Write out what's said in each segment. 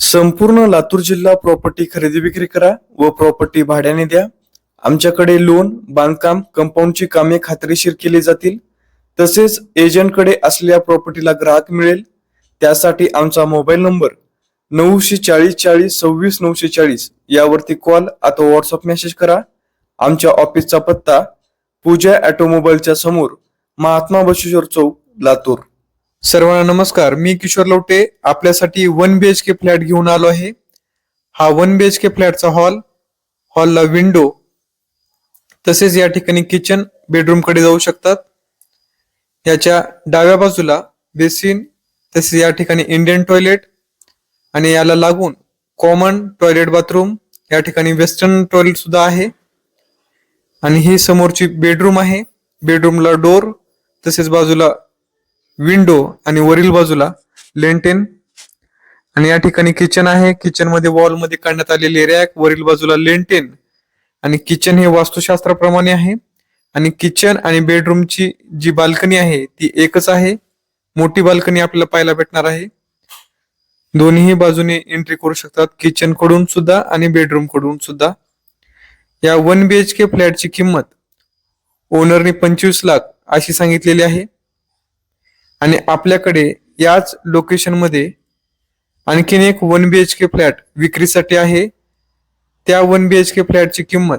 संपूर्ण लातूर जिल्हा प्रॉपर्टी खरेदी विक्री करा व प्रॉपर्टी भाड्याने द्या. आमच्याकडे लोन बांधकाम कंपाऊंडची कामे खात्रीशीर केली जातील. तसेच एजंटकडे असलेल्या प्रॉपर्टीला ग्राहक मिळेल. त्यासाठी आमचा मोबाईल नंबर नऊशे चाळीस चाळीस सव्वीस नऊशे चाळीस यावरती कॉल अथवा व्हॉट्सअप मेसेज करा. आमच्या ऑफिसचा पत्ता पूजा ऑटोमोबाईलच्या समोर महात्मा बशेश्वर चौक लातूर. सर्वांना नमस्कार. मी किशोर लवटे. आपल्यासाठी one B H K flat घेऊन आलो आहे. हा वन बी एच के फ्लॅटचा हॉल हॉलला विंडो तसेच या ठिकाणी किचन बेडरूमकडे जाऊ शकतात. याच्या डाव्या बाजूला बेसिन तसेच या ठिकाणी इंडियन टॉयलेट आणि याला लागून कॉमन टॉयलेट बाथरूम या ठिकाणी वेस्टर्न टॉयलेट सुद्धा आहे. आणि ही समोरची बेडरूम आहे. बेडरूमला डोर तसेच बाजूला विंडो आणि वरील बाजूला लेंटेन आणि या ठिकाणी किचन आहे. किचनमध्ये वॉलमध्ये काढण्यात आलेली रॅक वरील बाजूला लेंटेन आणि किचन हे वास्तुशास्त्राप्रमाणे आहे. आणि किचन आणि बेडरूमची जी बाल्कनी आहे ती एकच आहे. मोठी बाल्कनी आपल्याला पाहायला भेटणार आहे. दोन्ही बाजूने एंट्री करू शकतात. किचनकडून सुद्धा आणि बेडरूमकडून सुद्धा. या वन बी एच के फ्लॅटची किंमत ओनरने पंचवीस लाख अशी सांगितलेली आहे. आणि आपल्याकडे याच लोकेशनमध्ये आणखीन एक one B H K flat विक्रीसाठी आहे. त्या वन बी एच के फ्लॅटची किंमत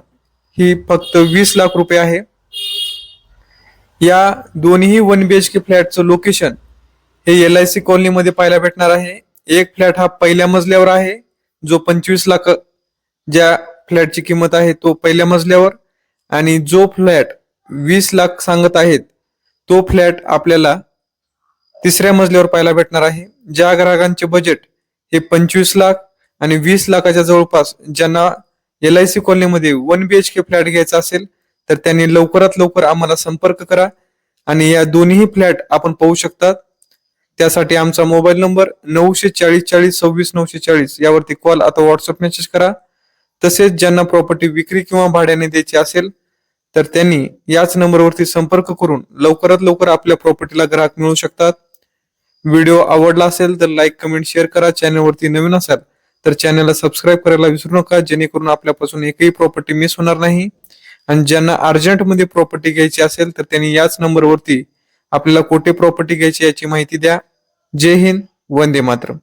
ही फक्त वीस लाख रुपये आहे. या दोन्ही वन बी एच के फ्लॅटचं लोकेशन हे एल आय सी कॉलनीमध्ये पाहायला भेटणार आहे. एक फ्लॅट हा पहिल्या मजल्यावर आहे. जो पंचवीस लाख ज्या फ्लॅटची किंमत आहे तो पहिल्या मजल्यावर आणि जो फ्लॅट वीस लाख सांगत आहेत तो फ्लॅट आपल्याला तिसऱ्या मजल्यावर पाहायला भेटणार आहे. ज्या ग्राहकांचे बजेट हे पंचवीस लाख आणि वीस लाखाच्या जवळपास ज्यांना एल आय सी कॉलनीमध्ये one B H K flat घ्यायचा असेल तर त्यांनी लवकरात लवकर आम्हाला संपर्क करा आणि या दोन्ही फ्लॅट आपण पाहू शकतात. त्यासाठी आमचा मोबाईल नंबर नऊशे चाळीस चाळीस सव्वीस नऊशे चाळीस यावरती कॉल आता व्हॉट्सअप मेसेज करा. तसेच ज्यांना प्रॉपर्टी विक्री किंवा भाड्याने द्यायची असेल तर त्यांनी याच नंबरवरती संपर्क करून लवकरात लवकर आपल्या प्रॉपर्टीला ग्राहक मिळू शकतात. व्हिडिओ आवडला असेल तर लाईक कमेंट शेअर करा. चॅनलवरती नवीन असाल तर चॅनलला सबस्क्राईब करायला विसरू नका जेणेकरून आपल्यापासून एकही प्रॉपर्टी मिस होणार नाही. आणि ज्यांना अर्जंटमध्ये प्रॉपर्टी घ्यायची असेल तर त्यांनी याच नंबरवरती आपल्याला कोठे प्रॉपर्टी घ्यायची याची माहिती द्या. जय हिंद वंदे मातरम.